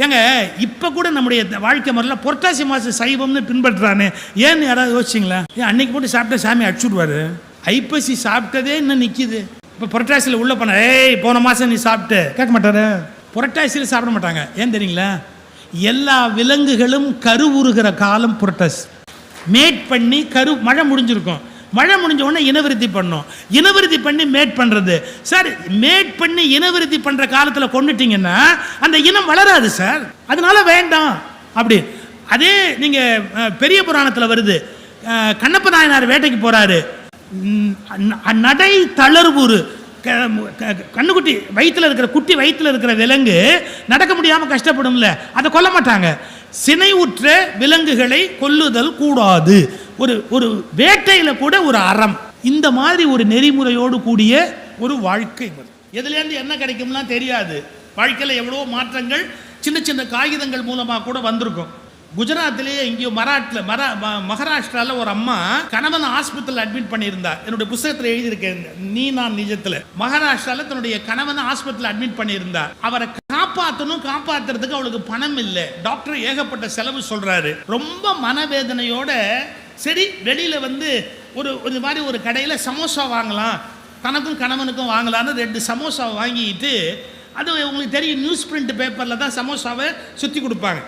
ஏங்க இப்ப கூட நம்முடைய வாழ்க்கை முறையில் புரட்டாசி மாசம் சைவம்னு பின்பற்றுறானே. ஏன்னு யாராவது யோசிச்சிங்களா? ஏன் அன்னைக்கு போட்டு சாப்பிட்டா சாமி அடிச்சுடுவாரு? ஐப்பசி சாப்பிட்டதே இன்னும் நிக்குது. இப்ப புரட்டாசியில் உள்ள போன ஏய் போன மாசம் நீ சாப்பிட்டு. கேட்க மாட்டாரு. புரட்டாசியில் சாப்பிட மாட்டாங்க. ஏன் தெரியுங்களா? எல்லா விலங்குகளும் கருவுறுகிற காலம் புரட்டாசி. மேட் பண்ணி கரு மழை முடிஞ்சிருக்கும். மழை முடிஞ்ச உடனே இனவிருத்தி பண்ணும். இனவிருத்தி பண்ணி மேட் பண்ணுறது சார் மேட் பண்ணி இனவிருத்தி பண்ணுற காலத்தில் கொண்டுட்டிங்கன்னா அந்த இனம் வளராது சார். அதனால வேண்டாம். அப்படி. அதே நீங்கள் பெரிய புராணத்தில் வருது. கண்ணப்ப நாயனார் வேட்டைக்கு போகிறாரு நடை தளர்வுறு. க- கண்ணுக்குட்டி வயிற்றில் இருக்கிற குட்டி வயிற்றில் இருக்கிற விலங்கு நடக்க முடியாமல் கஷ்டப்படும்ல. அதை கொல்ல மாட்டாங்க. சினைவுற்ற விலங்குகளை கொல்லுதல் கூடாது. ஒரு ஒரு வேட்டையில் கூட ஒரு அறம். இந்த மாதிரி ஒரு நெறிமுறையோடு கூடிய ஒரு வாழ்க்கை எதுலேருந்து என்ன கிடைக்கும்லாம் தெரியாது. வாழ்க்கையில் எவ்வளோ மாற்றங்கள் சின்ன சின்ன காகிதங்கள் மூலமாக கூட வந்திருக்கும். குஜராத்திலேயே எங்கேயோ மராட்டில் மரா ம- ஒரு அம்மா கணவன் ஆஸ்பத்திரியில் அட்மிட் பண்ணியிருந்தா. என்னுடைய புத்தகத்தில் எழுதியிருக்கேன் நீ நான் நிஜத்தில். மகாராஷ்டிராவில் தன்னுடைய கணவனை ஆஸ்பத்திரியில் அட்மிட் பண்ணியிருந்தா. அவரை காப்பாற்றணும் காப்பாத்துறதுக்கு அவளுக்கு பணம் இல்லை. டாக்டர் ஏகப்பட்ட செலவு சொல்கிறாரு ரொம்ப மனவேதனையோட சரி வெளியில் வந்து ஒரு ஒரு மாதிரி ஒரு கடையில் சமோசா வாங்கலாம். தனக்கும் கணவனுக்கும் வாங்கலாம்னு ரெண்டு சமோசாவை வாங்கிட்டு அது உங்களுக்கு தெரியும் நியூஸ் பிரிண்ட் பேப்பரில் தான் சமோசாவை சுற்றி கொடுப்பாங்க.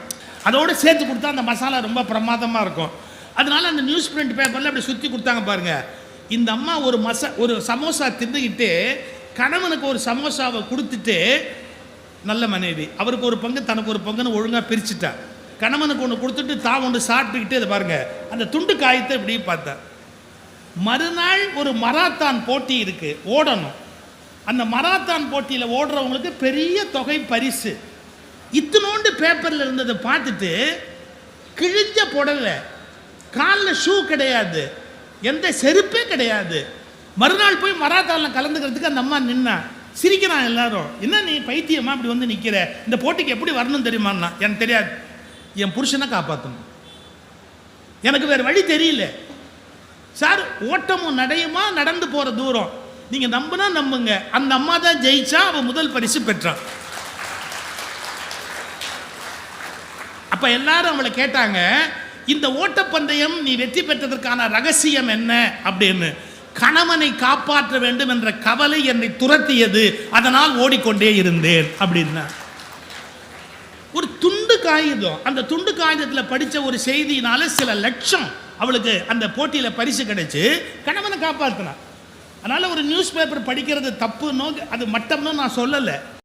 அதோடு சேர்த்து கொடுத்தா அந்த மசாலா ரொம்ப பிரமாதமாக இருக்கும். அதனால அந்த நியூஸ் பிரிண்ட் பேப்பரில் அப்படி சுற்றி கொடுத்தாங்க பாருங்கள் இந்த அம்மா ஒரு மசா ஒரு சமோசா தின்னுக்கிட்டு கணவனுக்கு ஒரு சமோசாவை கொடுத்துட்டு நல்ல மனைவி அவருக்கு ஒரு பங்கு தனக்கு ஒரு பங்குன்னு ஒழுங்காக பிரிச்சுட்டா. கணவனுக்கு ஒன்று கொடுத்துட்டு தான் ஒன்று சாப்பிட்டுக்கிட்டு இதை பாருங்க. அந்த துண்டு காயத்தை இப்படி பார்த்தேன் மறுநாள் ஒரு மராத்தான் போட்டி இருக்குது ஓடணும். அந்த மராத்தான் போட்டியில் ஓடுறவங்களுக்கு பெரிய தொகை பரிசு. இத்தினோண்டு பேப்பரில் இருந்ததை பார்த்துட்டு கிழிஞ்ச புடலை காலில் ஷூ கிடையாது எந்த செருப்பே கிடையாது. மறுநாள் போய் மராத்தானில் கலந்துக்கிறதுக்கு அந்த அம்மா நின்னா சிரிக்கிறான் எல்லாரும். என்ன நீ பைத்தியமா இப்படி வந்து நிற்கிற இந்த போட்டிக்கு எப்படி வரணும் தெரியுமான்னா எனக்கு தெரியாது. என் புருஷனை காப்பாற்றணும் எனக்கு வேறு வழி தெரியல. சார் ஓட்டமும் நடையுமா? நடந்து போகிற தூரம். நீங்கள் நம்பினா நம்புங்க. அந்த அம்மா தான் ஜெயிச்சா அவள் முதல் பரிசு பெற்றான் அப்போ எல்லாரும் அவளை கேட்டாங்க இந்த ஓட்டப்பந்தயம் நீ வெற்றி பெற்றதற்கான ரகசியம் என்ன? அப்படின்னு. கணவனை காப்பாற்ற வேண்டும் என்ற கவலை என்னை துரத்தியது. அதனால் ஓடிக்கொண்டே இருந்தேன். அப்படின்னா. காகிதம். அந்த துண்டு காகிதத்தில் படித்த ஒரு செய்தியினால சில லட்சம் அவளுக்கு அந்த போட்டியில் பரிசு கிடைச்சு கணவனை காப்பாற்றினான் அதனால் ஒரு நியூஸ் பேப்பர் படிக்கிறது தப்புன்னோ அது மட்டம்னு நான் சொல்லலை.